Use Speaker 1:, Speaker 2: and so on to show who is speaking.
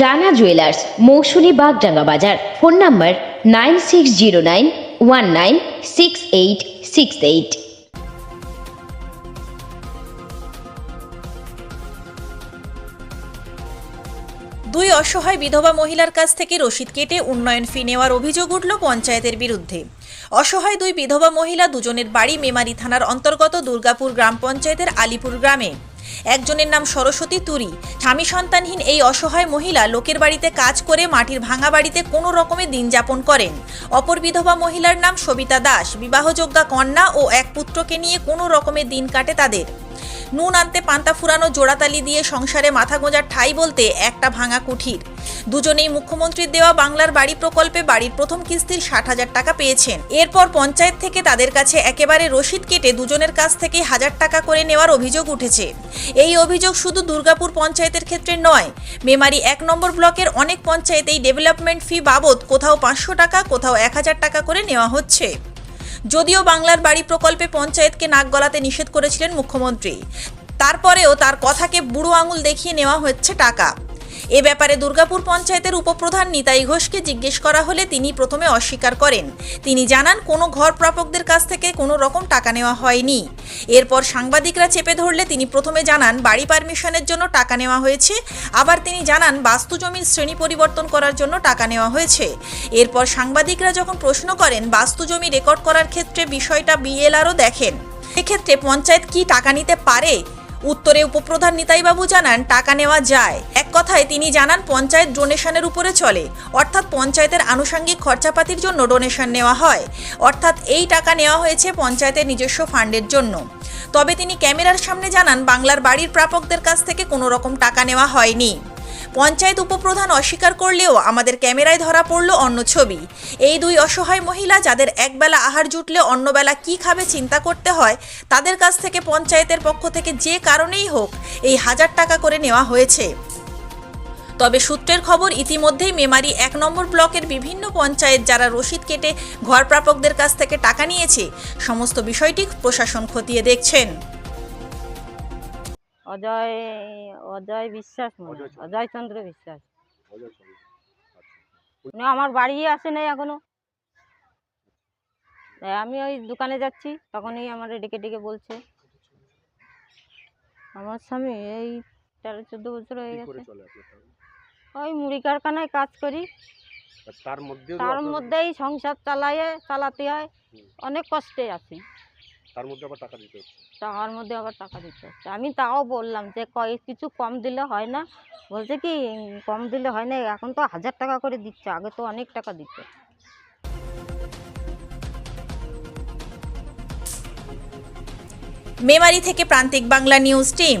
Speaker 1: Rana jewellers Mousumi Bagdanga Bazar. Phone number nine six zero nine one nine six eight six eight.
Speaker 2: দুই অসহায় বিধবা মহিলার কাছ থেকে রসিদ কেটে উন্নয়ন ফি নেওয়ার অভিযোগ উঠল পঞ্চায়েতের বিরুদ্ধে। অসহায় দুই বিধবা মহিলা দুজনের বাড়ি মেমারি থানার অন্তর্গত দুর্গাপুর গ্রাম পঞ্চায়েতের আলিপুর গ্রামে। একজনের নাম সরস্বতী তুরি। স্বামী সন্তানহীন এই অসহায় মহিলা লোকের বাড়িতে কাজ করে মাটির ভাঙা বাড়িতে কোনো রকমে দিন যাপন করেন। অপর বিধবা মহিলার নাম সবিতা দাস। বিবাহযোগ্যা কন্যা ও এক পুত্রকে নিয়ে কোনো রকমে দিন কাটে তাদের। নুন আনতে পান্তা ফুরানো জোড়াতালি দিয়ে সংসারে মাথা গোঁজার ঠাই বলতে একটা ভাঙা কুঠির। দুজনেই মুখ্যমন্ত্রীর দেওয়া বাংলার বাড়ি প্রকল্পে বাড়ির প্রথম কিস্তির ষাট হাজার টাকা পেয়েছেন। এরপর পঞ্চায়েত থেকে তাদের কাছে একেবারে রসিদ কেটে দুজনের কাছ থেকে হাজার টাকা করে নেওয়ার অভিযোগ উঠেছে। এই অভিযোগ শুধু দুর্গাপুর পঞ্চায়েতের ক্ষেত্রে নয়, মেমারি এক নম্বর ব্লকের অনেক পঞ্চায়েতেই ডেভেলপমেন্ট ফি বাবদ কোথাও পাঁচশো টাকা, কোথাও এক হাজার টাকা করে নেওয়া হচ্ছে। যদিও বাংলার বাড়ি প্রকল্পে পঞ্চায়েতকে নাক গলাতে নিষেধ করেছিলেন মুখ্যমন্ত্রী। তারপরেও তার কথাকে বুড়ো আঙুল দেখিয়ে নেওয়া হচ্ছে টাকা। এ ব্যাপারে দুর্গাপুর পঞ্চায়েতের উপপ্রধান নিতাই ঘোষকে জিজ্ঞেস করা হলে তিনি প্রথমে অস্বীকার করেন। তিনি জানান, কোনো ঘর প্রাপকদের কাছ থেকে কোনো রকম টাকা নেওয়া হয়নি। এরপর সাংবাদিকরা চেপে ধরলে তিনি প্রথমে জানান, বাড়ি পারমিশনের জন্য টাকা নেওয়া হয়েছে। আবার তিনি জানান বাস্তু জমির শ্রেণি পরিবর্তন করার জন্য টাকা নেওয়া হয়েছে। এরপর সাংবাদিকরা যখন প্রশ্ন করেন বাস্তু জমি রেকর্ড করার ক্ষেত্রে বিষয়টা বিএলআরও দেখেন। এক্ষেত্রে পঞ্চায়েত কি টাকা নিতে পারে? উত্তরে উপপ্রধান নিতাইবাবু জানান, টাকা নেওয়া যায়। কথায় তিনি জানান, পঞ্চায়েত ডোনেশনের উপরে চলে। অর্থাৎ পঞ্চায়েতের আনুষঙ্গিক খরচাপাতির জন্য ডোনেশন নেওয়া হয়। অর্থাৎ এই টাকা নেওয়া হয়েছে পঞ্চায়েতের নিজস্ব ফান্ডের জন্য। তবে তিনি ক্যামেরার সামনে জানান, বাংলার বাড়ির প্রাপকদের কাছ থেকে কোনো রকম টাকা নেওয়া হয়নি। পঞ্চায়েত উপপ্রধান অস্বীকার করলেও আমাদের ক্যামেরায় ধরা পড়ল অন্য ছবি। এই দুই অসহায় মহিলা যাদের একবেলা আহার জুটলে অন্যবেলা কি খাবে চিন্তা করতে হয়, তাদের কাছ থেকে পঞ্চায়েতের পক্ষ থেকে যে কারণেই হোক, এই হাজার টাকা করে নেওয়া হয়েছে। তবে সূত্রের খবর ইতিমধ্যেই মেমারি এক নম্বর ব্লকের বিভিন্ন পঞ্চায়েত যারা রসিদ কেটে ঘর প্রাপকদের কাছ থেকে টাকা নিয়েছে সমস্ত বিষয়টি প্রশাসন খতিয়ে দেখছেন
Speaker 3: অজয় অজয় বিশ্বাস।
Speaker 4: অজয় চন্দ্র।
Speaker 3: বিশ্বাস
Speaker 4: চন্দ্র। আচ্ছা।
Speaker 3: আমার বাড়ি আসে নাই এখনও আমি ওই দোকানে যাচ্ছি তখনই আমার ডেকে ডেকে বলছে আমার স্বামী এই তেরো চোদ্দ বছর হয়ে গেছে? ওই মুড়ি কারখানায় কাজ করি।
Speaker 4: তার মধ্যেও
Speaker 3: তার মধ্যেই সংসার চালাইয়ে চালাতে হয়। অনেক কষ্টে আছি।
Speaker 4: তার মধ্যে আবার টাকা দিতে হচ্ছে।
Speaker 3: টাকার মধ্যে আবার টাকা দিতে হচ্ছে। আমি তাও বললাম যে কয় কিছু কম দিলে হয় না। বলছে কি কম দিলে হয় না। এখন তো হাজার টাকা করে দিচ্ছে। আগে তো অনেক টাকা দিত।
Speaker 2: মেমারি থেকে প্রান্তিক বাংলা নিউজ টিম।